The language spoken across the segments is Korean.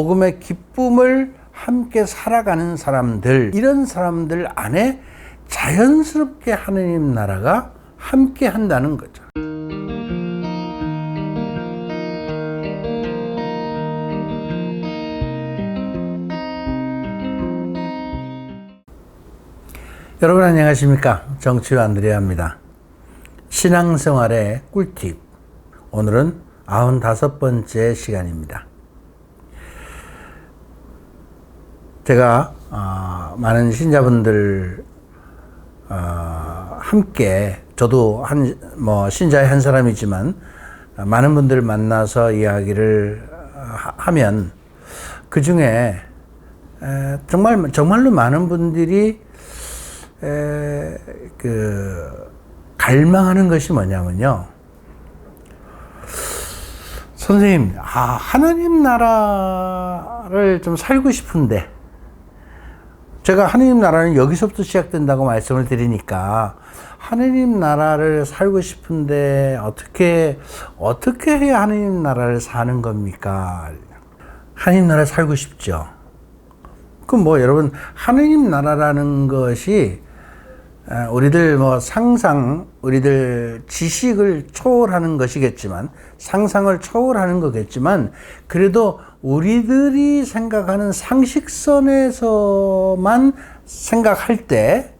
복음의 기쁨을 함께 살아가는 사람들, 이런 사람들 안에 자연스럽게 하느님 나라가 함께 한다는 거죠. 여러분 안녕하십니까? 정치유 안드레아입니다. 신앙생활의 꿀팁. 오늘은 95번째 시간입니다. 제가 어, 많은 신자분들 어, 함께 저도 한 뭐 신자의 한 사람이지만 많은 분들 만나서 이야기를 하- 하면 그 중에 정말 정말로 많은 분들이 에, 그 갈망하는 것이 뭐냐면요. 선생님, 아, 하나님 나라를 좀 살고 싶은데, 제가 하나님 나라는 여기서부터 시작된다고 말씀을 드리니까, 하나님 나라를 살고 싶은데, 어떻게, 어떻게 해야 하나님 나라를 사는 겁니까? 하나님 나라 살고 싶죠. 그럼 뭐 여러분, 하나님 나라라는 것이 에, 우리들 뭐 상상, 우리들 지식을 초월하는 것이겠지만, 상상을 초월하는 거겠지만, 그래도 우리들이 생각하는 상식선에서만 생각할 때,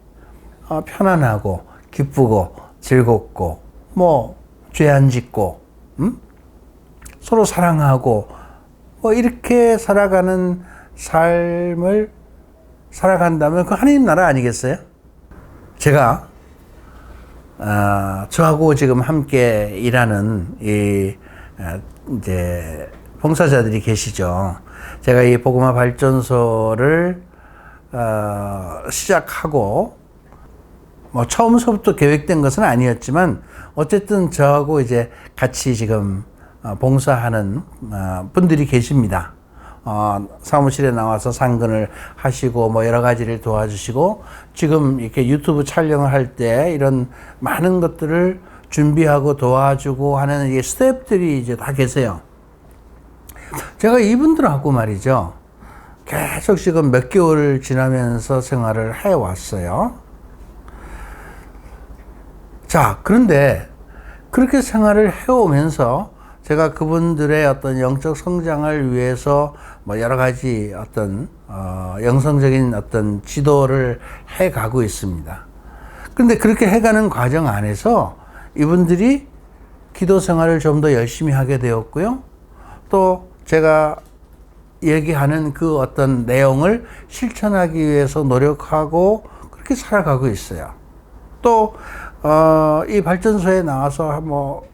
어, 편안하고, 기쁘고, 즐겁고, 뭐, 죄 안 짓고, 음? 서로 사랑하고, 뭐, 이렇게 살아가는 삶을 살아간다면 그 하나님 나라 아니겠어요? 제가 어, 저하고 지금 함께 일하는 이 어, 이제 봉사자들이 계시죠. 제가 이 복음화 발전소를 어, 시작하고 뭐 처음서부터 계획된 것은 아니었지만 어쨌든 저하고 이제 같이 지금 어, 봉사하는 어, 분들이 계십니다. 어, 사무실에 나와서 상근을 하시고 뭐 여러 가지를 도와주시고 지금 이렇게 유튜브 촬영을 할 때 이런 많은 것들을 준비하고 도와주고 하는 이 스태프들이 이제 다 계세요. 제가 이분들하고 말이죠. 계속 지금 몇 개월 지나면서 생활을 해 왔어요. 자, 그런데 그렇게 생활을 해오면서 제가 그분들의 어떤 영적 성장을 위해서 뭐 여러 가지 어떤 어, 영성적인 어떤 지도를 해 가고 있습니다. 그런데 그렇게 해 가는 과정 안에서 이분들이 기도 생활을 좀 더 열심히 하게 되었고요. 또 제가 얘기하는 그 어떤 내용을 실천하기 위해서 노력하고 그렇게 살아가고 있어요. 또, 어, 이 발전소에 나와서 뭐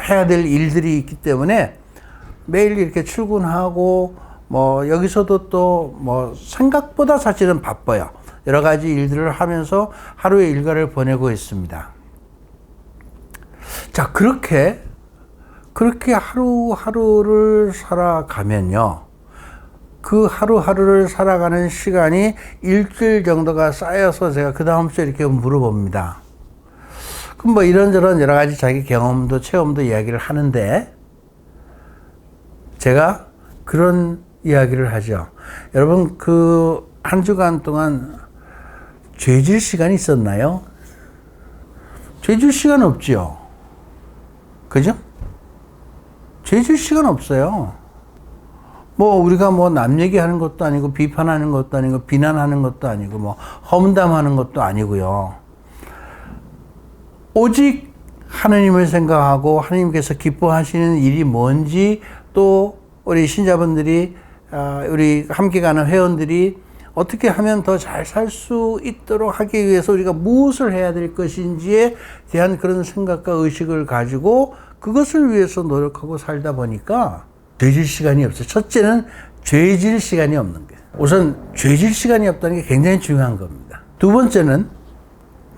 해야 될 일들이 있기 때문에 매일 이렇게 출근하고 뭐 여기서도 또 뭐 생각보다 사실은 바빠요. 여러 가지 일들을 하면서 하루의 일과를 보내고 있습니다. 자, 그렇게 그렇게 하루하루를 살아가면요. 그 하루하루를 살아가는 시간이 일주일 정도가 쌓여서 제가 그 다음 주에 이렇게 물어봅니다. 그럼 뭐 이런저런 여러 가지 자기 경험도 체험도 이야기를 하는데 제가 그런 이야기를 하죠. 여러분 그 한 주간 동안 죄질 시간이 있었나요? 죄질 시간 없지요. 그죠? 죄질 시간 없어요. 뭐 우리가 뭐 남 얘기하는 것도 아니고 비판하는 것도 아니고 비난하는 것도 아니고 뭐 험담하는 것도 아니고요. 오직 하나님을 생각하고 하나님께서 기뻐하시는 일이 뭔지 또 우리 신자분들이 아, 우리 함께 가는 회원들이 어떻게 하면 더 잘 살 수 있도록 하기 위해서 우리가 무엇을 해야 될 것인지에 대한 그런 생각과 의식을 가지고 그것을 위해서 노력하고 살다 보니까 죄질 시간이 없어요. 첫째는 죄질 시간이 없는 거예요. 우선 죄질 시간이 없다는 게 굉장히 중요한 겁니다. 두 번째는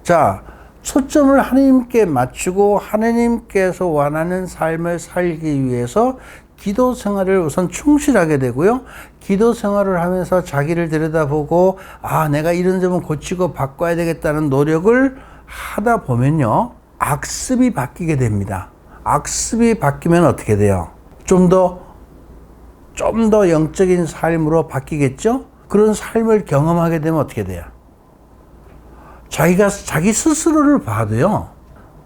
자, 초점을 하나님께 맞추고 하나님께서 원하는 삶을 살기 위해서 기도 생활을 우선 충실하게 되고요. 기도 생활을 하면서 자기를 들여다보고 아, 내가 이런 점은 고치고 바꿔야 되겠다는 노력을 하다 보면요. 악습이 바뀌게 됩니다. 악습이 바뀌면 어떻게 돼요? 좀 더 좀 더 영적인 삶으로 바뀌겠죠? 그런 삶을 경험하게 되면 어떻게 돼요? 자기가 자기 스스로를 봐도요.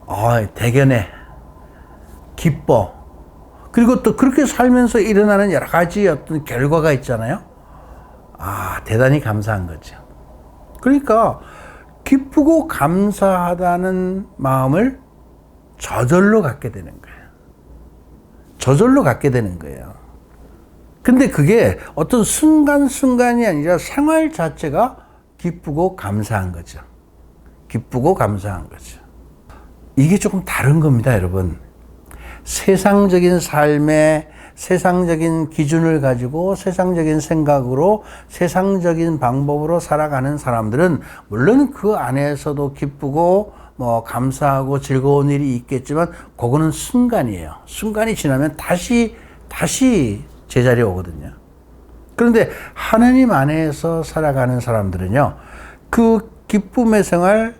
아, 대견해. 기뻐. 그리고 또 그렇게 살면서 일어나는 여러 가지 어떤 결과가 있잖아요. 아, 대단히 감사한 거죠. 그러니까 기쁘고 감사하다는 마음을 저절로 갖게 되는 거예요. 저절로 갖게 되는 거예요. 근데 그게 어떤 순간순간이 아니라 생활 자체가 기쁘고 감사한 거죠. 기쁘고 감사한 거죠. 이게 조금 다른 겁니다, 여러분. 세상적인 삶의 세상적인 기준을 가지고 세상적인 생각으로 세상적인 방법으로 살아가는 사람들은 물론 그 안에서도 기쁘고 뭐 감사하고 즐거운 일이 있겠지만 그거는 순간이에요. 순간이 지나면 다시 다시 제자리에 오거든요. 그런데 하나님 안에서 살아가는 사람들은요. 그 기쁨의 생활,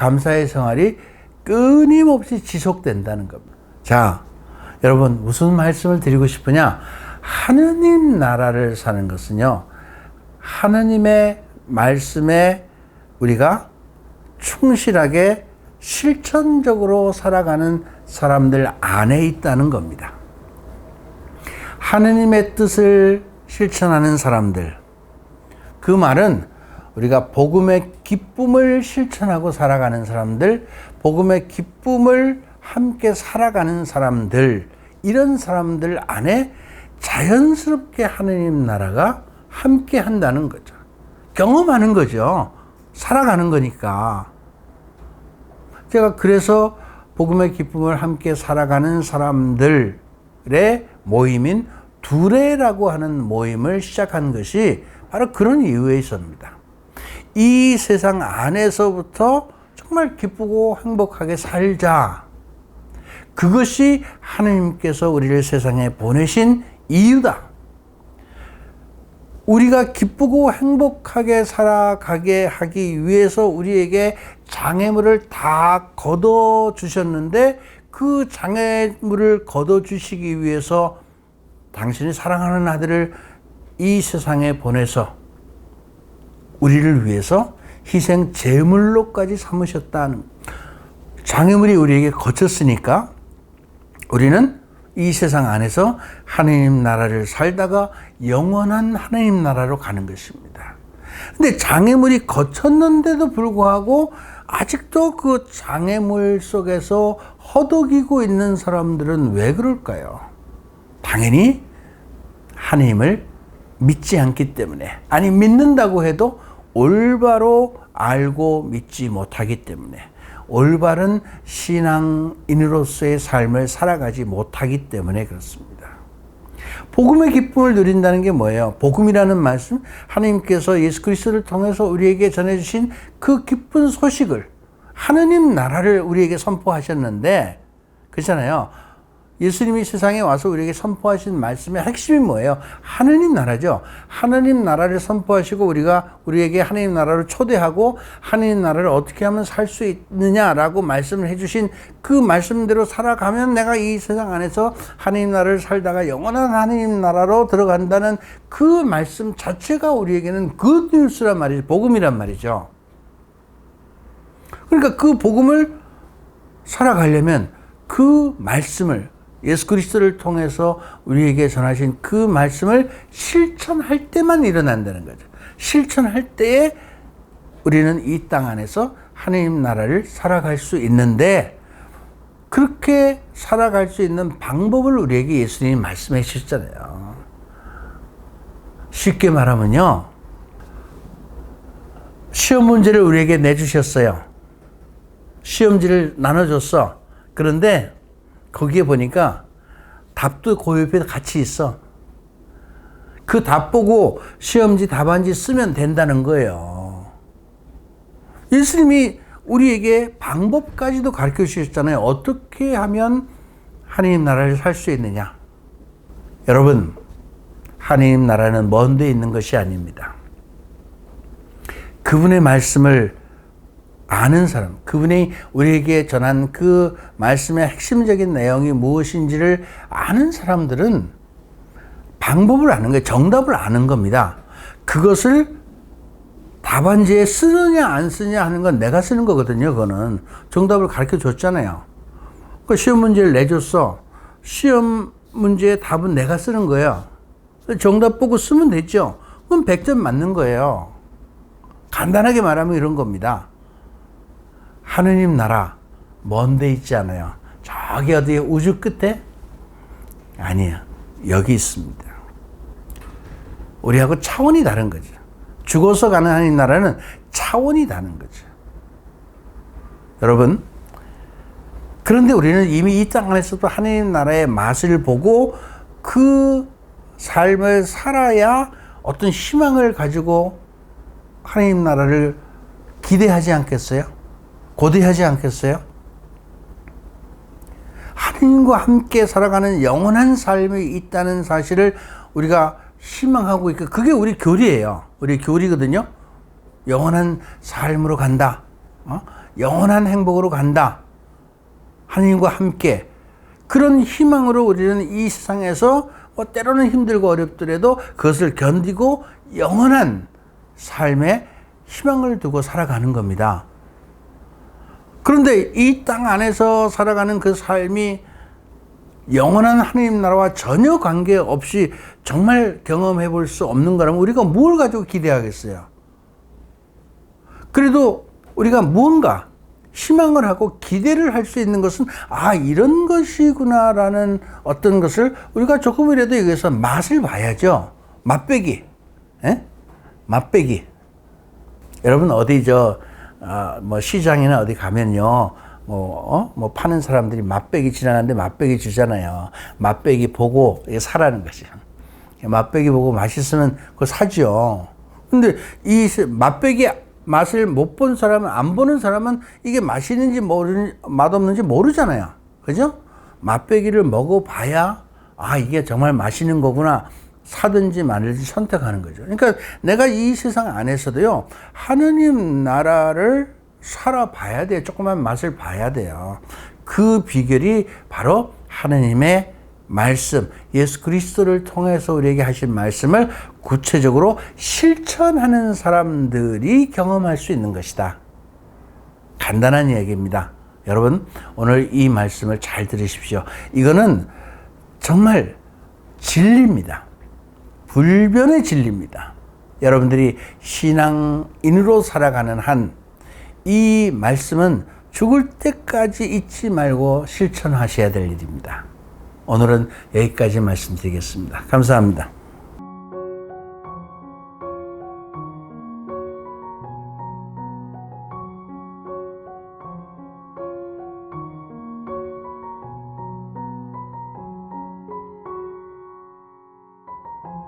감사의 생활이 끊임없이 지속된다는 겁니다. 자, 여러분 무슨 말씀을 드리고 싶으냐? 하느님 나라를 사는 것은요. 하느님의 말씀에 우리가 충실하게 실천적으로 살아가는 사람들 안에 있다는 겁니다. 하느님의 뜻을 실천하는 사람들. 그 말은 우리가 복음의 기쁨을 실천하고 살아가는 사람들, 복음의 기쁨을 함께 살아가는 사람들, 이런 사람들 안에 자연스럽게 하느님 나라가 함께 한다는 거죠. 경험하는 거죠. 살아가는 거니까. 제가 그래서 복음의 기쁨을 함께 살아가는 사람들의 모임인 두레라고 하는 모임을 시작한 것이 바로 그런 이유에 있습니다. 이 세상 안에서부터 정말 기쁘고 행복하게 살자. 그것이 하나님께서 우리를 세상에 보내신 이유다. 우리가 기쁘고 행복하게 살아가게 하기 위해서 우리에게 장애물을 다 걷어 주셨는데 그 장애물을 걷어 주시기 위해서 당신이 사랑하는 아들을 이 세상에 보내서 우리를 위해서 희생 제물로까지 삼으셨다는 장애물이 우리에게 거쳤으니까 우리는 이 세상 안에서 하나님 나라를 살다가 영원한 하나님 나라로 가는 것입니다. 근데 장애물이 거쳤는데도 불구하고 아직도 그 장애물 속에서 허덕이고 있는 사람들은 왜 그럴까요? 당연히 하나님을 믿지 않기 때문에 아니 믿는다고 해도 올바로 알고 믿지 못하기 때문에 올바른 신앙인으로서의 삶을 살아가지 못하기 때문에 그렇습니다. 복음의 기쁨을 누린다는 게 뭐예요? 복음이라는 말씀, 하나님께서 예수 그리스도를 통해서 우리에게 전해주신 그 기쁜 소식을 하느님 나라를 우리에게 선포하셨는데, 그렇잖아요. 예수님이 세상에 와서 우리에게 선포하신 말씀의 핵심이 뭐예요? 하느님 나라죠. 하느님 나라를 선포하시고 우리가 우리에게 하느님 나라를 초대하고 하느님 나라를 어떻게 하면 살 수 있느냐라고 말씀을 해주신 그 말씀대로 살아가면 내가 이 세상 안에서 하느님 나라를 살다가 영원한 하느님 나라로 들어간다는 그 말씀 자체가 우리에게는 그 뉴스란 말이죠. 복음이란 말이죠. 그러니까 그 복음을 살아가려면 그 말씀을 예수 그리스도를 통해서 우리에게 전하신 그 말씀을 실천할 때만 일어난다는 거죠. 실천할 때에 우리는 이 땅 안에서 하나님 나라를 살아갈 수 있는데 그렇게 살아갈 수 있는 방법을 우리에게 예수님이 말씀해 주셨잖아요. 쉽게 말하면요. 시험 문제를 우리에게 내주셨어요. 시험지를 나눠줬어. 그런데 거기에 보니까 답도 그 옆에 같이 있어. 그 답 보고 시험지 답안지 쓰면 된다는 거예요. 예수님이 우리에게 방법까지도 가르쳐 주셨잖아요. 어떻게 하면 하나님 나라를 살 수 있느냐. 여러분, 하나님 나라는 먼데 있는 것이 아닙니다. 그분의 말씀을 아는 사람, 그분이 우리에게 전한 그 말씀의 핵심적인 내용이 무엇인지를 아는 사람들은 방법을 아는 거예요. 정답을 아는 겁니다. 그것을 답안지에 쓰느냐 안 쓰느냐 하는 건 내가 쓰는 거거든요. 그거는 정답을 가르쳐 줬잖아요. 그 시험 문제를 내줬어. 시험 문제의 답은 내가 쓰는 거예요. 정답 보고 쓰면 됐죠. 그럼 100점 맞는 거예요. 간단하게 말하면 이런 겁니다. 하느님 나라 먼데 있지 않아요. 저기 어디 우주 끝에? 아니에요. 여기 있습니다. 우리하고 차원이 다른 거죠. 죽어서 가는 하나님 나라는 차원이 다른 거죠. 여러분, 그런데 우리는 이미 이 땅 안에서도 하나님 나라의 맛을 보고 그 삶을 살아야 어떤 희망을 가지고 하나님 나라를 기대하지 않겠어요? 고대하지 않겠어요? 하나님과 함께 살아가는 영원한 삶이 있다는 사실을 우리가 희망하고 있고 그게 우리 교리예요. 우리 교리거든요. 영원한 삶으로 간다. 어? 영원한 행복으로 간다. 하나님과 함께 그런 희망으로 우리는 이 세상에서 뭐 때로는 힘들고 어렵더라도 그것을 견디고 영원한 삶에 희망을 두고 살아가는 겁니다. 그런데 이 땅 안에서 살아가는 그 삶이 영원한 하나님 나라와 전혀 관계없이 정말 경험해 볼 수 없는 거라면 우리가 뭘 가지고 기대하겠어요? 그래도 우리가 무언가 희망을 하고 기대를 할 수 있는 것은 아 이런 것이구나라는 어떤 것을 우리가 조금이라도 여기서 맛을 봐야죠. 맛배기, 에? 맛배기. 여러분 어디 저 뭐 아, 시장이나 어디 가면요. 뭐, 어? 뭐 파는 사람들이 맛배기 지나가는데 맛배기 주잖아요. 맛배기 보고 사라는 것이요. 맛배기 보고 맛있으면 그거 사죠. 근데 이 맛배기 맛을 못 본 사람은, 안 보는 사람은 이게 맛있는지 모르는, 맛없는지 모르잖아요. 그죠? 맛배기를 먹어봐야, 아, 이게 정말 맛있는 거구나. 사든지 말든지 선택하는 거죠. 그러니까 내가 이 세상 안에서도요, 하느님 나라를 살아봐야 돼요. 조그만 맛을 봐야 돼요. 그 비결이 바로 하느님의 말씀, 예수 그리스도를 통해서 우리에게 하신 말씀을 구체적으로 실천하는 사람들이 경험할 수 있는 것이다. 간단한 이야기입니다. 여러분, 오늘 이 말씀을 잘 들으십시오. 이거는 정말 진리입니다. 불변의 진리입니다. 여러분들이 신앙인으로 살아가는 한 이 말씀은 죽을 때까지 잊지 말고 실천하셔야 될 일입니다. 오늘은 여기까지 말씀드리겠습니다. 감사합니다.